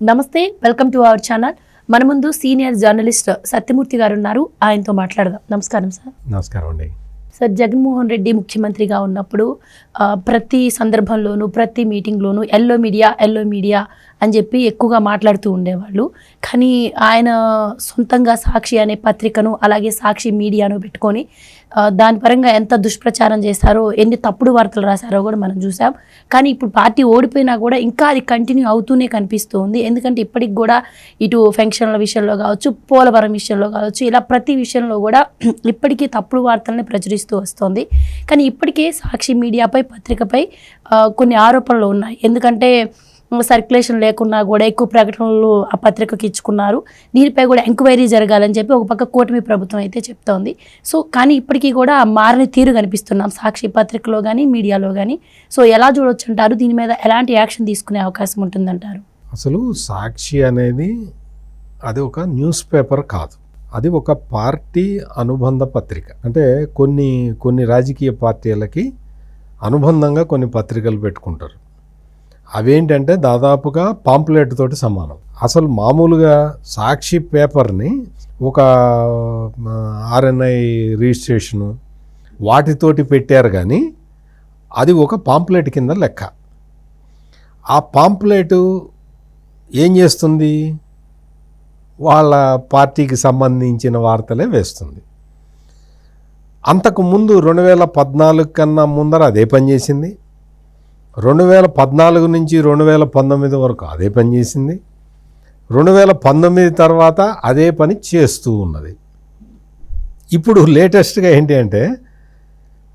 నమస్తే welcome to our channel. మన ముందు సీనియర్ జర్నలిస్ట్ సత్యమూర్తి గారు ఉన్నారు ఆయనతో మాట్లాడదాం. నమస్కారం సార్. నమస్కారం అండి. సార్ జగన్మోహన్ రెడ్డి ముఖ్యమంత్రిగా ఉన్నప్పుడు ప్రతి సందర్భంలోనూ ప్రతి మీటింగ్లోనూ ఎల్లో మీడియా ఎల్లో మీడియా అని చెప్పి ఎక్కువగా మాట్లాడుతూ ఉండేవాళ్ళు. కానీ ఆయన సొంతంగా సాక్షి అనే పత్రికను అలాగే సాక్షి మీడియాను పెట్టుకొని దాని పరంగా ఎంత దుష్ప్రచారం చేశారో ఎన్ని తప్పుడు వార్తలు రాశారో కూడా మనం చూసాం కానీ ఇప్పుడు పార్టీ ఓడిపోయినా కూడా ఇంకా అది కంటిన్యూ అవుతూనే కనిపిస్తూ ఉంది ఎందుకంటే ఇప్పటికి కూడా ఇటు ఫంక్షన్ల విషయంలో కావచ్చు పోలవరం విషయంలో కావచ్చు ఇలా ప్రతి విషయంలో కూడా ఇప్పటికీ తప్పుడు వార్తల్ని ప్రచురిస్తూ వస్తుంది. కానీ ఇప్పటికే సాక్షి మీడియాపై పత్రికపై కొన్ని ఆరోపణలు ఉన్నాయి. ఎందుకంటే సర్క్యులేషన్ లేకున్నా కూడా ఎక్కువ ప్రకటనలు ఆ పత్రికకి ఇచ్చుకున్నారు. దీనిపై కూడా ఎంక్వైరీ జరగాలని చెప్పి ఒక పక్క కూటమి ప్రభుత్వం అయితే చెప్తోంది. సో కానీ ఇప్పటికీ కూడా ఆ మారని తీరు కనిపిస్తున్నాం. సాక్షి పత్రికలో కానీ మీడియాలో కానీ సో ఎలా చూడొచ్చు అంటారు దీని మీద ఎలాంటి యాక్షన్ తీసుకునే అవకాశం ఉంటుందంటారు? అసలు సాక్షి అనేది అది ఒక న్యూస్ పేపర్ కాదు. అది ఒక పార్టీ అనుబంధ పత్రిక. అంటే కొన్ని కొన్ని రాజకీయ పార్టీలకి అనుబంధంగా కొన్ని పత్రికలు పెట్టుకుంటారు. అవేంటంటే దాదాపుగా పాంప్లెట్ తోటి సమానం. అసలు మామూలుగా సాక్షి పేపర్ని ఒక ఆర్ఎన్ఐ రిజిస్ట్రేషను వాటితోటి పెట్టారు కానీ అది ఒక పాంప్లెట్ కింద లెక్క. ఆ పాంప్లెట్ ఏం చేస్తుంది? వాళ్ళ పార్టీకి సంబంధించిన వార్తలే వేస్తుంది. అంతకు ముందు రెండు వేల పద్నాలుగు కన్నా ముందర అదే పని చేసింది. రెండు వేల పద్నాలుగు నుంచి రెండు వేల పంతొమ్మిది వరకు అదే పని చేసింది. రెండు వేల పంతొమ్మిది తర్వాత అదే పని చేస్తూ ఉన్నది. ఇప్పుడు లేటెస్ట్గా ఏంటి అంటే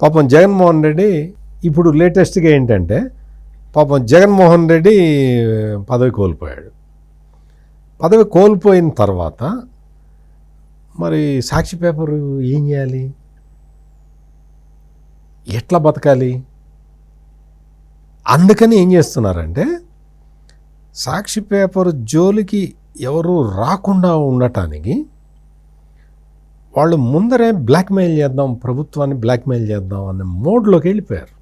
పాపం జగన్మోహన్ రెడ్డి ఇప్పుడు లేటెస్ట్గా ఏంటంటే పాపం జగన్మోహన్ రెడ్డి పదవి కోల్పోయాడు. పదవి కోల్పోయిన తర్వాత మరి సాక్షి పేపరు ఏం చేయాలి? ఎట్లా బతకాలి? అందుకని ఏం చేస్తున్నారంటే సాక్షి పేపర్ జోలికి ఎవరు రాకుండా ఉండటానికి వాళ్ళు ముందరే బ్లాక్మెయిల్ చేద్దాం ప్రభుత్వాన్ని బ్లాక్మెయిల్ చేద్దాం అనే మోడ్లోకి వెళ్ళిపోయారు.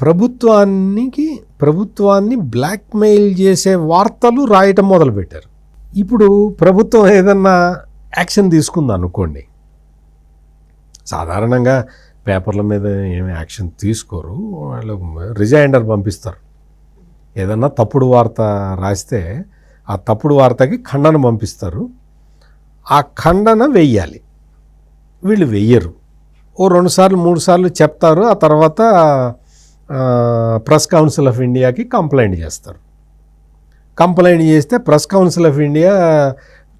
ప్రభుత్వానికి ప్రభుత్వాన్ని బ్లాక్మెయిల్ చేసే వార్తలు రాయటం మొదలుపెట్టారు. ఇప్పుడు ప్రభుత్వం ఏదన్నా యాక్షన్ తీసుకుంది అనుకోండి సాధారణంగా పేపర్ల మీద ఏమి యాక్షన్ తీసుకోరు. వాళ్ళు రిజైండర్ పంపిస్తారు. ఏదన్నా తప్పుడు వార్త రాస్తే ఆ తప్పుడు వార్తకి ఖండన పంపిస్తారు. ఆ ఖండన వెయ్యాలి. వీళ్ళు వెయ్యరు. ఓ రెండు సార్లు మూడు సార్లు చెప్తారు. ఆ తర్వాత ప్రెస్ కౌన్సిల్ ఆఫ్ ఇండియాకి కంప్లైంట్ చేస్తారు. కంప్లైంట్ చేస్తే ప్రెస్ కౌన్సిల్ ఆఫ్ ఇండియా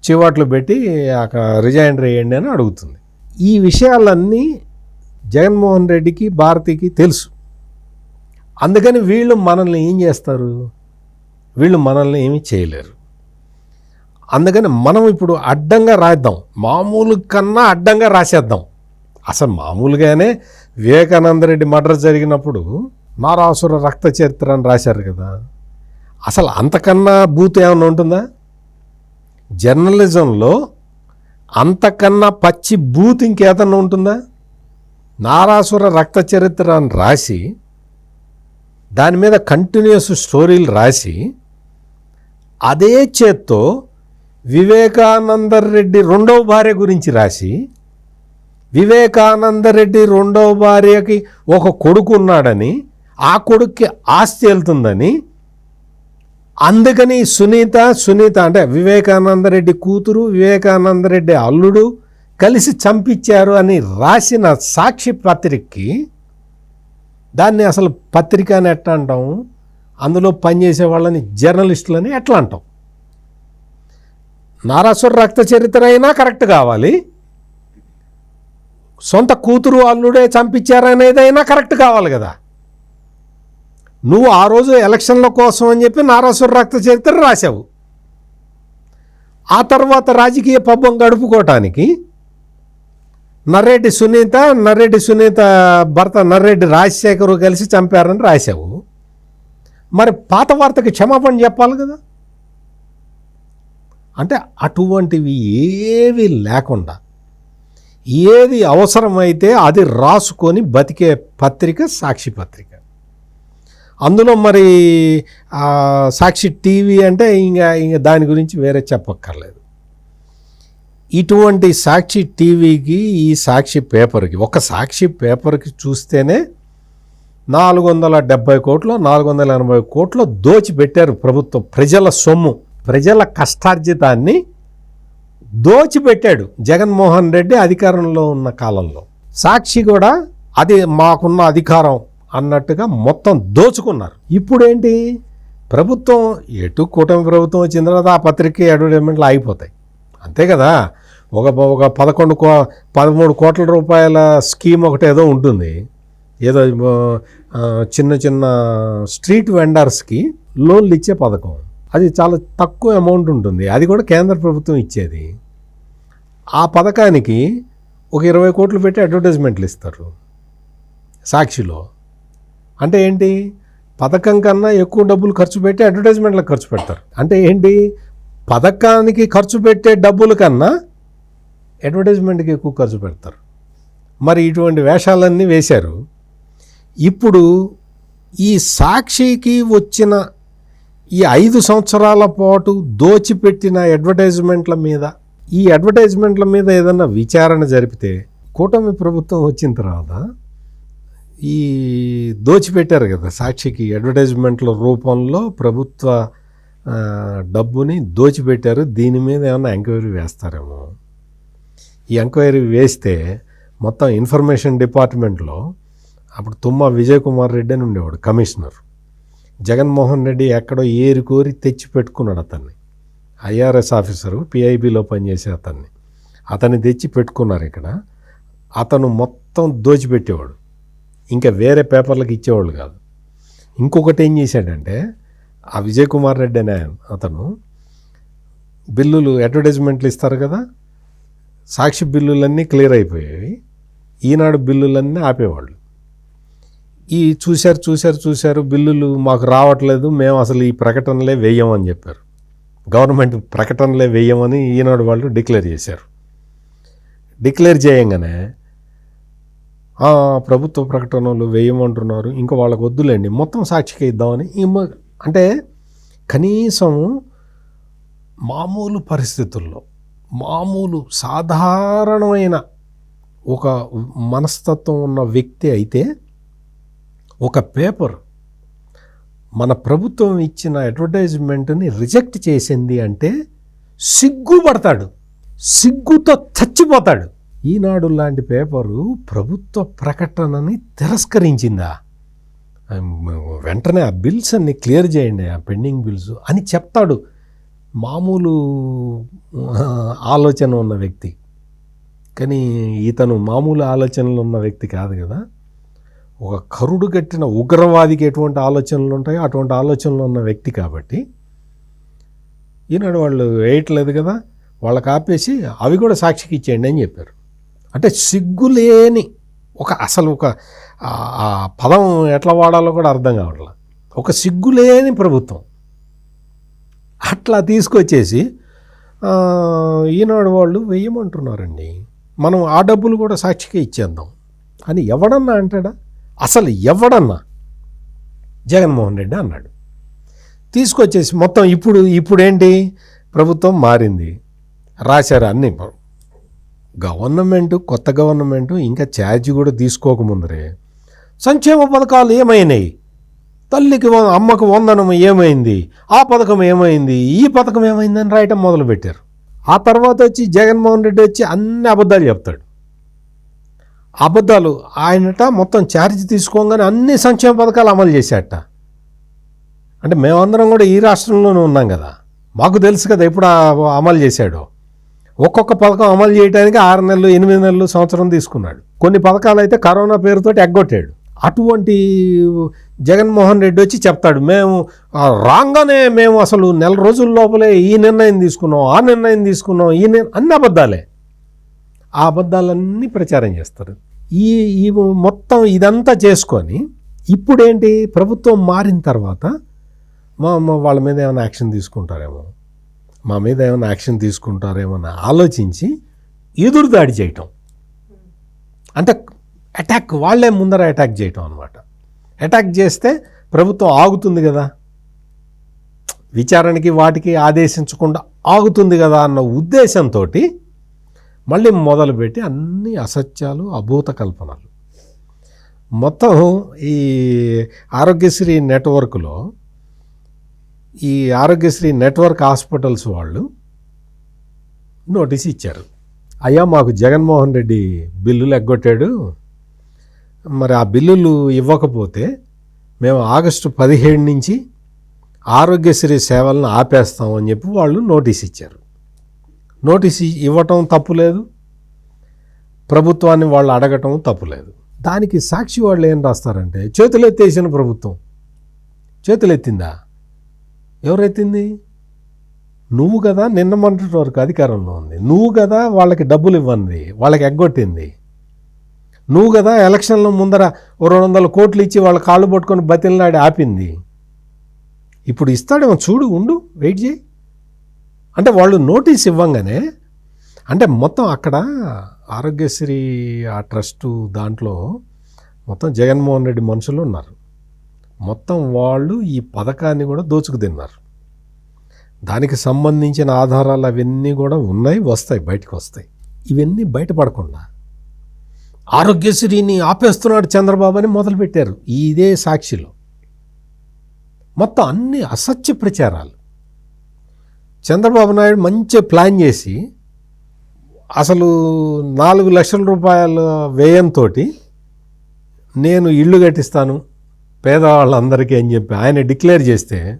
చివాట్లు పెట్టి అక్కడ రిజైండర్ వేయండి అని అడుగుతుంది. ఈ విషయాలన్నీ జగన్మోహన్ రెడ్డికి భారతికి తెలుసు. అందుకని వీళ్ళు మనల్ని ఏం చేస్తారు? వీళ్ళు మనల్ని ఏమీ చేయలేరు. అందుకని మనం ఇప్పుడు అడ్డంగా రాద్దాం. మామూలు కన్నా అడ్డంగా రాసేద్దాం. అసలు మామూలుగానే వివేకానంద రెడ్డి మర్డర్ జరిగినప్పుడు నారాసుర రక్త చరిత్ర అని రాశారు కదా. అసలు అంతకన్నా బూత్ ఏమైనా ఉంటుందా? జర్నలిజంలో అంతకన్నా పచ్చి బూత్ ఇంకేదన్నా ఉంటుందా? నారాసుర రక్త చరిత్ర అని రాసి దాని మీద కంటిన్యూస్ స్టోరీలు రాసి అదే చేత్తో వివేకానంద రెడ్డి రెండవ భార్య గురించి రాసి వివేకానంద రెడ్డి రెండవ భార్యకి ఒక కొడుకు ఉన్నాడని ఆ కొడుక్కి ఆస్తి వెళ్తుందని అందుకని సునీత సునీత అంటే వివేకానంద రెడ్డి కూతురు వివేకానంద రెడ్డి అల్లుడు కలిసి చంపించారు అని రాసిన సాక్షి పత్రికకి దాన్ని అసలు పత్రిక అని ఎట్లా అంటాం? అందులో పనిచేసే వాళ్ళని జర్నలిస్టులని ఎట్లా అంటాం? నారాసుర రక్త చరిత్ర అయినా కరెక్ట్ కావాలి. సొంత కూతురు అల్లుడే చంపించారనేదైనా అయినా కరెక్ట్ కావాలి కదా. నువ్వు ఆ రోజు ఎలక్షన్ల కోసం అని చెప్పి నారాసుర రక్త చరిత్ర రాశావు. ఆ తర్వాత రాజకీయ పబ్బం గడుపుకోవటానికి నర్రెడ్డి సునీత నర్రెడ్డి సునీత భర్త నర్రెడ్డి రాజశేఖరు కలిసి చంపారని రాశావు. మరి పాత వార్తకి క్షమాపణ చెప్పాలి కదా? అంటే అటువంటివి ఏవి లేకుండా ఏది అవసరమైతే అది రాసుకొని బతికే పత్రిక సాక్షి పత్రిక. అందులో మరి సాక్షి టీవీ అంటే ఇంకా ఇంకా దాని గురించి వేరే చెప్పక్కర్లేదు. ఇటువంటి సాక్షి టీవీకి ఈ సాక్షి పేపర్కి ఒక సాక్షి పేపర్కి చూస్తేనే నాలుగు వందల డెబ్బై కోట్లు నాలుగు వందల ఎనభై కోట్లు దోచిపెట్టారు ప్రభుత్వం. ప్రజల సొమ్ము ప్రజల కష్టార్జితాన్ని దోచిపెట్టాడు జగన్మోహన్ రెడ్డి అధికారంలో ఉన్న కాలంలో. సాక్షి కూడా అది మాకున్న అధికారం అన్నట్టుగా మొత్తం దోచుకున్నారు. ఇప్పుడేంటి? ప్రభుత్వం ఎటు కూటమి ప్రభుత్వం వచ్చిన తర్వాత ఆ పత్రిక అడ్వర్టైజ్మెంట్లు ఆగిపోతాయి. అంతే కదా? ఒక ఒక పదకొండు కో పదమూడు కోట్ల రూపాయల స్కీమ్ ఒకటి ఏదో ఉంటుంది. ఏదో చిన్న చిన్న స్ట్రీట్ వెండర్స్కి లోన్లు ఇచ్చే పథకం. అది చాలా తక్కువ అమౌంట్ ఉంటుంది. అది కూడా కేంద్ర ప్రభుత్వం ఇచ్చేది. ఆ పథకానికి ఒక ఇరవై కోట్లు పెట్టి అడ్వర్టైజ్మెంట్లు ఇస్తారు. సాక్షిలో. అంటే ఏంటి? పథకం కన్నా ఎక్కువ డబ్బులు ఖర్చు పెట్టి అడ్వర్టైజ్మెంట్లకు ఖర్చు పెడతారు. అంటే ఏంటి? పథకానికి ఖర్చు పెట్టే డబ్బుల కన్నా అడ్వర్టైజ్మెంట్కి ఎక్కువ ఖర్చు పెడతారు. మరి ఇటువంటి వేషాలన్నీ వేశారు. ఇప్పుడు ఈ సాక్షికి వచ్చిన ఈ ఐదు సంవత్సరాల పాటు దోచిపెట్టిన అడ్వర్టైజ్మెంట్ల మీద ఈ అడ్వర్టైజ్మెంట్ల మీద ఏదన్నా విచారణ జరిపితే కూటమి ప్రభుత్వం వచ్చిన తర్వాత ఈ దోచిపెట్టారు కదా సాక్షికి అడ్వర్టైజ్మెంట్ల రూపంలో ప్రభుత్వ డబ్బుని దోచిపెట్టారు. దీని మీద ఏమైనా ఎంక్వైరీ వేస్తారేమో? ఈ ఎంక్వైరీ వేస్తే మొత్తం ఇన్ఫర్మేషన్ డిపార్ట్మెంట్లో అప్పుడు తుమ్మ విజయ్ కుమార్ రెడ్డి అని ఉండేవాడు కమిషనర్. జగన్మోహన్ రెడ్డి ఎక్కడో ఏరి కోరి తెచ్చి పెట్టుకున్నాడు అతన్ని. ఐఆర్ఎస్ ఆఫీసరు పిఐబిలో పనిచేసే అతన్ని. అతన్ని తెచ్చి పెట్టుకున్నారు ఇక్కడ. అతను మొత్తం దోచిపెట్టేవాడు. ఇంకా వేరే పేపర్లకు ఇచ్చేవాళ్ళు కాదు. ఇంకొకటి ఏం చేశాడంటే ఆ విజయ్ కుమార్ రెడ్డి అనే అతను బిల్లులు అడ్వర్టైజ్మెంట్లు ఇస్తారు కదా సాక్షి బిల్లులన్నీ క్లియర్ అయిపోయాయి. ఈనాడు బిల్లులన్నీ ఆపేవాళ్ళు. ఈ చూశారు చూశారు చూశారు బిల్లులు మాకు రావట్లేదు మేము అసలు ఈ ప్రకటనలే వేయమని చెప్పారు. గవర్నమెంట్ ప్రకటనలే వేయమని ఈనాడు వాళ్ళు డిక్లేర్ చేశారు. డిక్లేర్ చేయంగానే ప్రభుత్వ ప్రకటనలు వేయమంటున్నారు ఇంకా వాళ్ళకి వద్దులేండి మొత్తం సాక్షికి ఇద్దామని అంటే కనీసం మామూలు పరిస్థితుల్లో మామూలు సాధారణమైన ఒక మనస్తత్వం ఉన్న వ్యక్తి అయితే ఒక పేపర్ మన ప్రభుత్వం ఇచ్చిన అడ్వర్టైజ్మెంట్ని రిజెక్ట్ చేసింది అంటే సిగ్గుపడతాడు. సిగ్గుతో చచ్చిపోతాడు. ఈనాడు లాంటి పేపరు ప్రభుత్వ ప్రకటనని తిరస్కరించిందా? వెంటనే ఆ బిల్స్ అన్ని క్లియర్ చేయండి ఆ పెండింగ్ బిల్స్ అని చెప్తాడు. మామూలు ఆలోచన ఉన్న వ్యక్తి. కానీ ఇతను మామూలు ఆలోచనలు ఉన్న వ్యక్తి కాదు కదా. ఒక కరుడు కట్టిన ఉగ్రవాదికి ఎటువంటి ఆలోచనలు ఉంటాయో అటువంటి ఆలోచనలు ఉన్న వ్యక్తి కాబట్టి ఈనాడు వాళ్ళు వేయట్లేదు కదా. వాళ్ళకి ఆపేసి అవి కూడా సాక్షికి ఇచ్చేయండి అని చెప్పారు. అంటే సిగ్గులేని ఒక అసలు ఒక ఆ- ఆ పదం ఎట్లా వాడాలో కూడా అర్థం కావట్లా. ఒక సిగ్గులేని ప్రభుత్వం. అట్లా తీసుకొచ్చేసి ఈనాడు వాళ్ళు వేయమంటున్నారండి మనం ఆ డబ్బులు కూడా సాక్షిగా ఇచ్చేద్దాం. అని ఎవడన్నా అంటాడా? అసలు ఎవడన్నా? జగన్మోహన్ రెడ్డి అన్నాడు. తీసుకొచ్చేసి మొత్తం ఇప్పుడు ఇప్పుడేంటి? ప్రభుత్వం మారింది. రాశారు అన్నీ. గవర్నమెంట్ కొత్త గవర్నమెంట్ ఇంకా ఛార్జీ కూడా తీసుకోకముందరే. సంక్షేమ పథకాలు ఏమైనాయి? తల్లికి అమ్మకు వందనం ఏమైంది? ఆ పథకం ఏమైంది? ఈ పథకం ఏమైందని రాయటం మొదలుపెట్టారు. ఆ తర్వాత వచ్చి జగన్మోహన్ రెడ్డి వచ్చి అన్ని అబద్ధాలు చెప్తాడు. అబద్ధాలు ఆయనట మొత్తం ఛార్జ్ తీసుకోగానే అన్ని సంక్షేమ పథకాలు అమలు చేశాట అంటే మేమందరం కూడా ఈ రాష్ట్రంలోనే ఉన్నాం కదా. మాకు తెలుసు కదా ఎప్పుడు అమలు చేశాడో. ఒక్కొక్క పథకం అమలు చేయడానికి ఆరు నెలలు ఎనిమిది నెలలు సంవత్సరం తీసుకున్నాడు. కొన్ని పథకాలు అయితే కరోనా పేరుతోటి ఎగ్గొట్టాడు. అటువంటి జగన్మోహన్ రెడ్డి వచ్చి చెప్తాడు మేము రాగానే మేము అసలు నెల రోజుల లోపలే ఈ నిర్ణయం తీసుకున్నాం ఆ నిర్ణయం తీసుకున్నాం ఈ నిర్ అన్ని అబద్ధాలే. ఆ అబద్ధాలన్నీ ప్రచారం చేస్తారు. ఈ ఈ మొత్తం ఇదంతా చేసుకొని ఇప్పుడేంటి ప్రభుత్వం మారిన తర్వాత మా అమ్మ వాళ్ళ మీద ఏమైనా యాక్షన్ తీసుకుంటారేమో మా మీద ఏమైనా యాక్షన్ తీసుకుంటారేమో అని ఆలోచించి ఎదురు దాడి చేయటం. అంటే అటాక్ వాళ్ళే ముందర అటాక్ చేయటం అనమాట అటాక్ చేస్తే ప్రభుత్వం ఆగుతుంది కదా. విచారణకి వాటికి ఆదేశించకుండా ఆగుతుంది కదా అన్న ఉద్దేశంతో మళ్ళీ మొదలుపెట్టి అన్ని అసత్యాలు అభూత కల్పనలు. మొత్తం ఈ ఆరోగ్యశ్రీ నెట్వర్క్లో ఈ ఆరోగ్యశ్రీ నెట్వర్క్ హాస్పిటల్స్ వాళ్ళు నోటీస్ ఇచ్చారు. అయ్యా మాకు జగన్మోహన్ రెడ్డి బిల్లులు ఎగ్గొట్టాడు. మరి ఆ బిల్లులు ఇవ్వకపోతే మేము ఆగస్టు పదిహేడు నుంచి ఆరోగ్యశ్రీ సేవలను ఆపేస్తామని చెప్పి వాళ్ళు నోటీస్ ఇచ్చారు. నోటీస్ ఇ- ఇవ్వటం తప్పులేదు ప్రభుత్వాన్ని వాళ్ళు అడగటం తప్పులేదు దానికి సాక్షి వాళ్ళు ఏం రాస్తారంటే చేతులెత్తేసిన ప్రభుత్వం. చేతులెత్తిందా? ఎవరెత్తింది? నువ్వు కదా నిన్న మొన్నటి వరకు అధికారంలో ఉంది. నువ్వు కదా వాళ్ళకి డబ్బులు ఇవ్వండి వాళ్ళకి ఎగ్గొట్టింది. నువ్వు కదా ఎలక్షన్ల ముందర ఓ రెండు వందల కోట్లు ఇచ్చి వాళ్ళ కాళ్ళు పట్టుకొని బతిల్లాడి ఆపింది. ఇప్పుడు ఇస్తాడేమో చూడు ఉండు వెయిట్ చేయి. అంటే వాళ్ళు నోటీస్ ఇవ్వంగానే అంటే మొత్తం అక్కడ ఆరోగ్యశ్రీ ఆ ట్రస్టు దాంట్లో మొత్తం జగన్మోహన్ రెడ్డి మనుషులు ఉన్నారు. మొత్తం వాళ్ళు ఈ పథకాన్ని కూడా దోచుకు తిన్నారు దానికి సంబంధించిన ఆధారాలు అవన్నీ కూడా ఉన్నాయి వస్తాయి బయటకు వస్తాయి. ఇవన్నీ బయటపడకుండా ఆరోగ్యశ్రీని ఆపేస్తున్నాడు చంద్రబాబు అని మొదలుపెట్టారు. ఇదే సాక్షిలో. మొత్తం అన్ని అసత్య ప్రచారాలు. చంద్రబాబు నాయుడు మంచి ప్లాన్ చేసి అసలు నాలుగు లక్షల రూపాయల వ్యయంతో నేను ఇల్లు కట్టిస్తాను పేదవాళ్ళందరికీ అని చెప్పి ఆయన డిక్లేర్ చేస్తే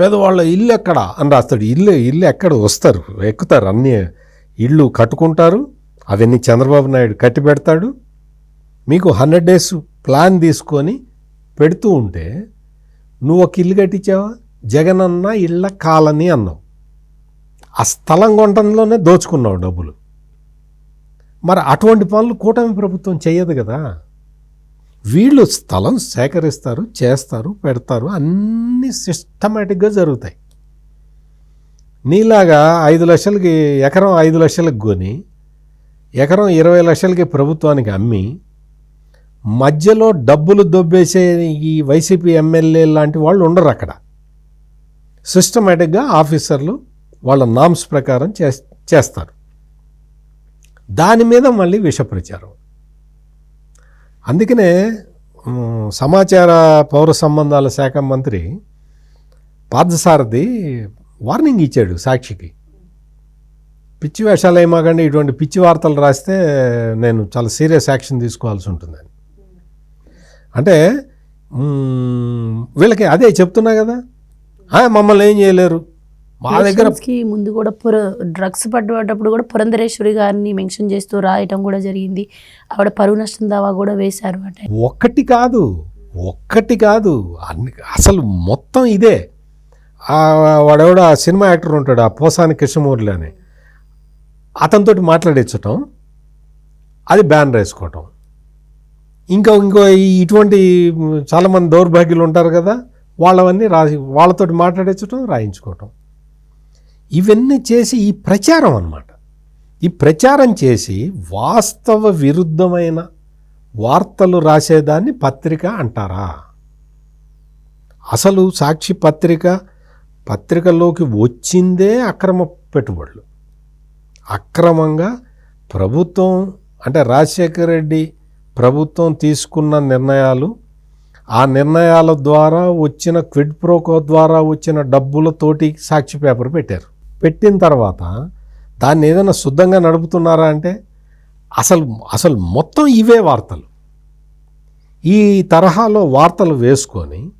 పేదవాళ్ళ ఇల్లు ఎక్కడ అని రాస్తాడు. ఇల్లు ఇల్లు ఎక్కడ వస్తారు? ఎక్కుతారు. అన్నీ ఇళ్ళు కట్టుకుంటారు. అవన్నీ చంద్రబాబు నాయుడు కట్టి పెడతాడు. మీకు హండ్రెడ్ డేస్ ప్లాన్ తీసుకొని పెడుతూ ఉంటే నువ్వు ఒక ఇల్లు కట్టించావా? జగన్ అన్న ఇళ్ళ కాలనీ అన్నావు. ఆ స్థలం కొనడంలోనే దోచుకున్నావు డబ్బులు. మరి అటువంటి పనులు కూటమి ప్రభుత్వం చేయదు కదా. వీళ్ళు స్థలం సేకరిస్తారు చేస్తారు పెడతారు అన్నీ సిస్టమేటిక్గా జరుగుతాయి. నీలాగా ఐదు లక్షలకి ఎకరం ఐదు లక్షలకు కొని ఎకరం ఇరవై లక్షలకి ప్రభుత్వానికి అమ్మి మధ్యలో డబ్బులు దొబ్బేసే ఈ వైసీపీ ఎమ్మెల్యే లాంటి వాళ్ళు ఉండరు అక్కడ. సిస్టమేటిక్గా ఆఫీసర్లు వాళ్ళ నామ్స్ ప్రకారం చేస్ చేస్తారు. దాని మీద మళ్ళీ విషప్రచారం అందుకనే సమాచార పౌర సంబంధాల శాఖ మంత్రి పార్థసారథి వార్నింగ్ ఇచ్చాడు సాక్షికి. పిచ్చి వేషాలు ఏమాకండి ఇటువంటి పిచ్చి వార్తలు రాస్తే నేను చాలా సీరియస్ యాక్షన్ తీసుకోవాల్సి ఉంటుందని అంటే వీళ్ళకి అదే చెప్తున్నా కదా. "ఆ, మమ్మల్ని ఏం చేయలేరు. మా దగ్గర ముందు కూడా పుర డ్రగ్స్ పడ్డప్పుడు కూడా పురంధరేశ్వరి గారిని మెన్షన్ చేస్తూ రాయటం కూడా జరిగింది. ఆవిడ పరువు నష్టం దావా కూడా వేశారు అంటే. ఒక్కటి కాదు ఒక్కటి కాదు. అన్ని అసలు మొత్తం ఇదే. వాడెవడో సినిమా యాక్టర్ ఉంటాడు ఆ పోసాని కృష్ణమూర్తి అని అతనితోటి మాట్లాడించటం అది బ్యాన్ వేసుకోవటం ఇంకా ఇంకో ఇటువంటి చాలామంది దౌర్భాగ్యులు ఉంటారు కదా వాళ్ళవన్నీ రాసి వాళ్ళతోటి మాట్లాడించటం రాయించుకోవటం. ఇవన్నీ చేసి ఈ ప్రచారం అన్నమాట. ఈ ప్రచారం చేసి వాస్తవ విరుద్ధమైన వార్తలు రాసేదాన్ని పత్రిక అంటారా? అసలు సాక్షి పత్రిక పత్రికలోకి వచ్చిందే అక్రమ పెట్టుబడులు. అక్రమంగా ప్రభుత్వం అంటే రాజశేఖర రెడ్డి ప్రభుత్వం తీసుకున్న నిర్ణయాలు ఆ నిర్ణయాల ద్వారా వచ్చిన క్విడ్ ప్రోకో ద్వారా వచ్చిన డబ్బులతోటి సాక్షి పేపర్ పెట్టారు. పెట్టిన తర్వాత దాన్ని ఏదైనా శుద్ధంగా నడుపుతున్నారా అంటే అసలు అసలు మొత్తం ఇవే వార్తలు. ఈ తరహాలో వార్తలు వేసుకొని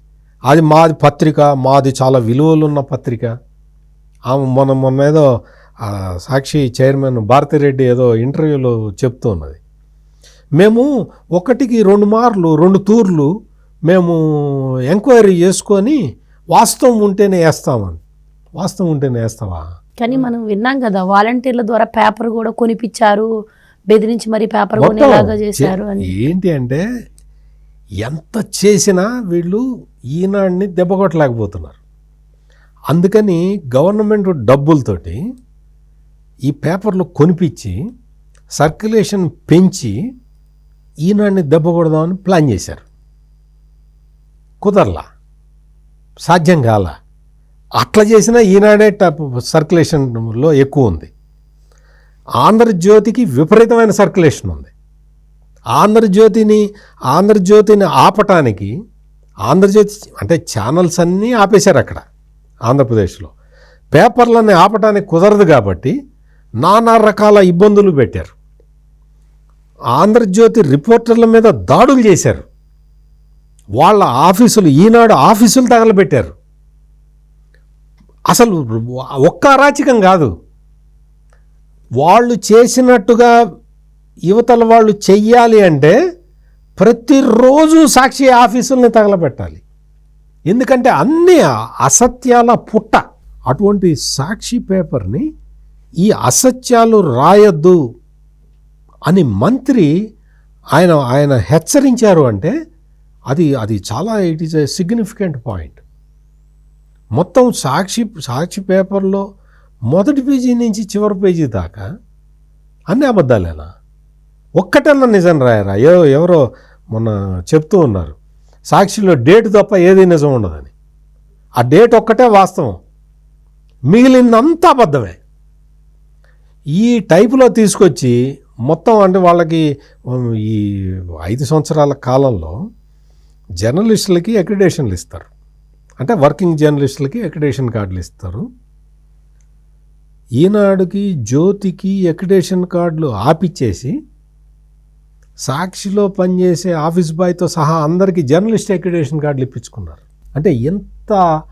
అది మాది పత్రిక మాది చాలా విలువలున్న పత్రిక. ఆమె మొన్న మొన్న ఏదో సాక్షి చైర్మన్ భారతిరెడ్డి ఏదో ఇంటర్వ్యూలో చెప్తూ ఉన్నది. మేము ఒకటికి రెండు మార్లు రెండు తూర్లు మేము ఎంక్వైరీ చేసుకొని వాస్తవం ఉంటేనే వేస్తామని. వాస్తవం ఉంటేనే వేస్తావా? కానీ మనం విన్నాం కదా వాలంటీర్ల ద్వారా పేపర్ కూడా కొనిపించారు బెదిరించి మరి పేపర్ కొనేలాగా చేశారు అని. ఏంటి అంటే ఎంత చేసినా వీళ్ళు ఈనాడిని దెబ్బకొట్టలేకపోతున్నారు అందుకని గవర్నమెంట్ డబ్బులతోటి ఈ పేపర్లు కొనిపించి సర్క్యులేషన్ పెంచి ఈనాడిని దెబ్బకూడదామని ప్లాన్ చేశారు. కుదరలా? సాధ్యం కాల? అట్లా చేసినా ఈనాడే టప్ సర్క్యులేషన్లో ఎక్కువ ఉంది. ఆంధ్రజ్యోతికి విపరీతమైన సర్క్యులేషన్ ఉంది. ఆంధ్రజ్యోతిని ఆంధ్రజ్యోతిని ఆపటానికి ఆంధ్రజ్యోతి అంటే ఛానల్స్ అన్నీ ఆపేశారు అక్కడ ఆంధ్రప్రదేశ్లో. పేపర్లన్నీ ఆపటానికి కుదరదు కాబట్టి నానా రకాల ఇబ్బందులు పెట్టారు. ఆంధ్రజ్యోతి రిపోర్టర్ల మీద దాడులు చేశారు. వాళ్ళ ఆఫీసులు ఈనాడు ఆఫీసులు తగలబెట్టారు. అసలు ఒక్క అరాచకం కాదు. వాళ్ళు చేసినట్టుగా యువతల వాళ్ళు చెయ్యాలి అంటే ప్రతిరోజు సాక్షి ఆఫీసుల్ని తగలబెట్టాలి. ఎందుకంటే అన్ని అసత్యాల పుట్ట. అటువంటి సాక్షి పేపర్ని ఈ అసత్యాలు రాయొద్దు అని మంత్రి ఆయన ఆయన హెచ్చరించారు అంటే అది అది చాలా it is a significant point మొత్తం సాక్షి సాక్షి పేపర్లో మొదటి పేజీ నుంచి చివరి పేజీ దాకా అన్ని అబద్ధాలేనా? ఒక్కటన్నా నిజం రాయరా? ఏ ఎవరో మొన్న చెప్తూ ఉన్నారు సాక్షిలో డేట్ తప్ప ఏది నిజం ఉండదని. ఆ డేట్ ఒక్కటే వాస్తవం. మిగిలిందంతా అబద్ధమే. ఈ టైపులో తీసుకొచ్చి మొత్తం అంటే వాళ్ళకి ఈ ఐదు సంవత్సరాల కాలంలో జర్నలిస్టులకి అక్రిడేషన్లు ఇస్తారు. అంటే వర్కింగ్ జర్నలిస్టులకి అక్రిడేషన్ కార్డులు ఇస్తారు. ఈనాడుకి జ్యోతికి అక్రిడేషన్ కార్డులు ఆపిచ్చేసి సాక్షిలో పనిచేసే ఆఫీస్ బాయ్తో సహా అందరికీ జర్నలిస్ట్ అక్రిడేషన్ కార్డులు ఇప్పించుకున్నారు. అంటే ఎంత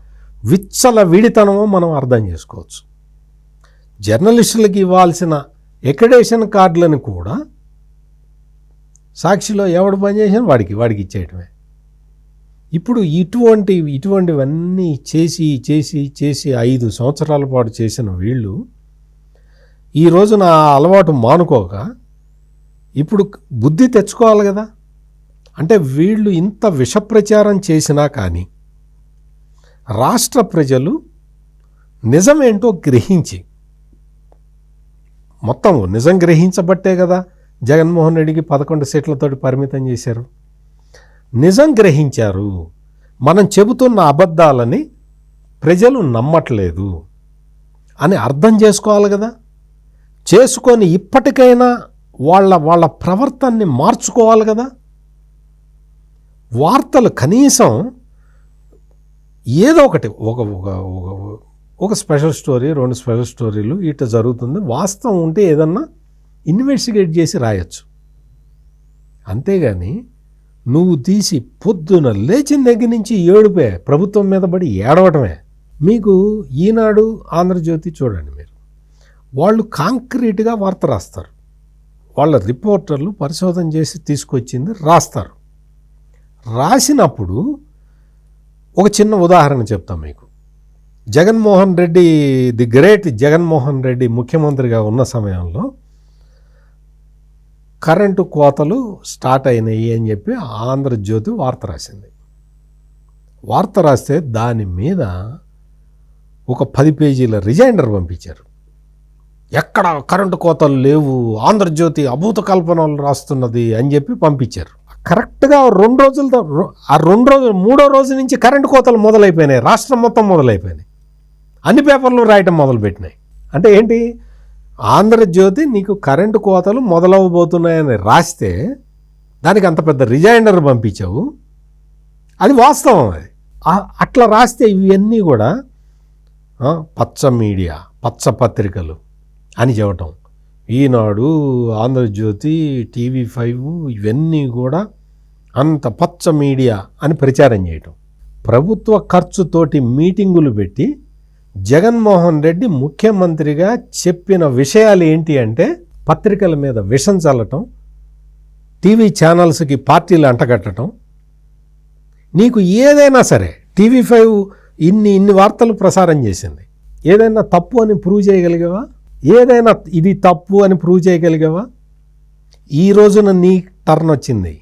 విచ్చల విడితనమో మనం అర్థం చేసుకోవచ్చు. జర్నలిస్టులకి ఇవ్వాల్సిన ఎక్రిడేషన్ కార్డులను కూడా సాక్షిలో ఎవడు పనిచేసినా వాడికి వాడికి ఇచ్చేయటమే. ఇప్పుడు ఇటువంటి ఇటువంటివన్నీ చేసి చేసి చేసి ఐదు సంవత్సరాల పాటు చేసిన వీళ్ళు ఈ రోజున ఆ అలవాటు మానుకోక ఇప్పుడు బుద్ధి తెచ్చుకోవాలి కదా. అంటే వీళ్ళు ఇంత విషప్రచారం చేసినా కానీ రాష్ట్ర ప్రజలు నిజమేంటో గ్రహించి మొత్తం నిజం గ్రహించబట్టే కదా జగన్మోహన్ రెడ్డికి పదకొండు సీట్లతోటి పరిమితం చేశారు. నిజం గ్రహించారు. మనం చెబుతున్న అబద్ధాలని ప్రజలు నమ్మట్లేదు అని అర్థం చేసుకోవాలి కదా. చేసుకొని ఇప్పటికైనా వాళ్ళ వాళ్ళ ప్రవర్తనని మార్చుకోవాలి కదా. వార్తలు కనీసం ఏదో ఒకటి ఒక ఒక ఒక- స్పెషల్ స్టోరీ రెండు స్పెషల్ స్టోరీలు ఇట్లా జరుగుతుంది. వాస్తవం ఉంటే ఏదన్నా ఇన్వెస్టిగేట్ చేసి రాయొచ్చు. అంతేగాని నువ్వు తీసి పొద్దున లేచిన దగ్గర నుంచి ఏడుపే ప్రభుత్వం మీద పడి ఏడవటమే. మీకు ఈనాడు ఆంధ్రజ్యోతి చూడండి మీరు. వాళ్ళు కాంక్రీట్గా వార్త రాస్తారు. వాళ్ళ రిపోర్టర్లు పరిశోధన చేసి తీసుకొచ్చింది రాస్తారు. రాసినప్పుడు ఒక చిన్న ఉదాహరణ చెప్తాం మీకు. జగన్మోహన్ రెడ్డి ది గ్రేట్ జగన్మోహన్ రెడ్డి ముఖ్యమంత్రిగా ఉన్న సమయంలో కరెంటు కోతలు స్టార్ట్ అయినాయి అని చెప్పి ఆంధ్రజ్యోతి వార్త రాసింది. వార్త రాస్తే దాని మీద ఒక పది పేజీల రిజైండర్ పంపించారు. ఎక్కడ కరెంటు కోతలు లేవు ఆంధ్రజ్యోతి అభూత కల్పనలు రాస్తున్నది అని చెప్పి పంపించారు. కరెక్ట్గా రెండు రోజులతో ఆ రెండు రోజులు మూడో రోజు నుంచి కరెంటు కోతలు మొదలైపోయినాయి రాష్ట్రం మొత్తం మొదలైపోయినాయి అన్ని పేపర్లు రాయటం మొదలుపెట్టినాయి. అంటే ఏంటి? ఆంధ్రజ్యోతి నీకు కరెంటు కోతలు మొదలవబోతున్నాయని రాస్తే దానికి అంత పెద్ద రిజైండర్ పంపించావు. అది వాస్తవం అది. అట్లా రాస్తే ఇవన్నీ కూడా పచ్చ మీడియా పచ్చ పత్రికలు అని చెప్పటం. ఈనాడు ఆంధ్రజ్యోతి టీవీ ఫైవ్ ఇవన్నీ కూడా అంత పచ్చ మీడియా అని ప్రచారం చేయటం. ప్రభుత్వ ఖర్చుతోటి మీటింగులు పెట్టి జగన్మోహన్ రెడ్డి ముఖ్యమంత్రిగా చెప్పిన విషయాలు ఏంటి అంటే పత్రికల మీద విషం చల్లటం టీవీ ఛానల్స్కి పార్టీలు అంటగట్టడం. నీకు ఏదైనా సరే టీవీ ఫైవ్ ఇన్ని ఇన్ని వార్తలు ప్రసారం చేసింది. ఏదైనా తప్పు అని ప్రూవ్ చేయగలిగావా? ఏదైనా ఇది తప్పు అని ప్రూవ్ చేయగలిగావా? ఈ రోజున నీ టర్న్ వచ్చింది.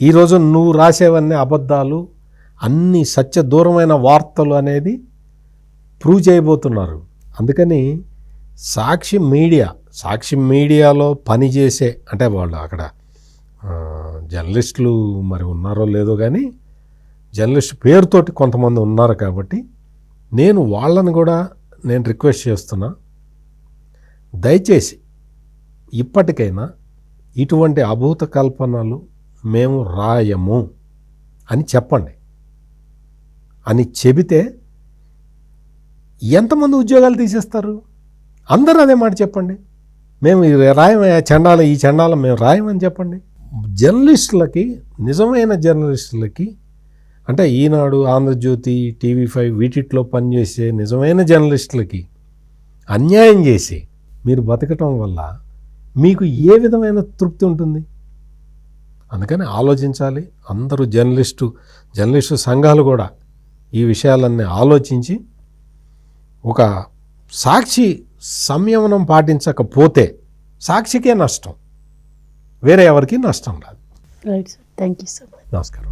ఈ నువ్వు రాసేవన్నీ అబద్ధాలు అన్ని సత్య దూరమైన వార్తలు అనేది ప్రూవ్ చేయబోతున్నారు. అందుకని సాక్షి మీడియా సాక్షి మీడియాలో పనిచేసే అంటే వాళ్ళు అక్కడ జర్నలిస్టులు మరి ఉన్నారో లేదో కానీ జర్నలిస్ట్ పేరుతోటి కొంతమంది ఉన్నారు కాబట్టి నేను వాళ్ళని కూడా నేను రిక్వెస్ట్ చేస్తున్నా. దయచేసి ఇప్పటికైనా ఇటువంటి అభూత కల్పనలు మేము రాయము అని చెప్పండి. అని చెబితే ఎంతమంది ఉద్యోగాలు తీసేస్తారు? అందరూ అదే మాట చెప్పండి. మేము ఇది రాయమయ్యా చండాలం ఈ చండాలం మేము రాయమని చెప్పండి. జర్నలిస్టులకి నిజమైన జర్నలిస్టులకి అంటే ఈనాడు ఆంధ్రజ్యోతి టీవీ ఫైవ్ వీటిట్లో పనిచేసే నిజమైన జర్నలిస్టులకి అన్యాయం చేసి మీరు బతకటం వల్ల మీకు ఏ విధమైన తృప్తి ఉంటుంది? అందుకని ఆలోచించాలి. అందరూ జర్నలిస్టు జర్నలిస్టు సంఘాలు కూడా ఈ విషయాలన్నీ ఆలోచించి ఒక సాక్షి సంయమనం పాటించకపోతే సాక్షికే నష్టం. వేరే ఎవరికి నష్టం రాదు. Right sir thank you so much నమస్కారం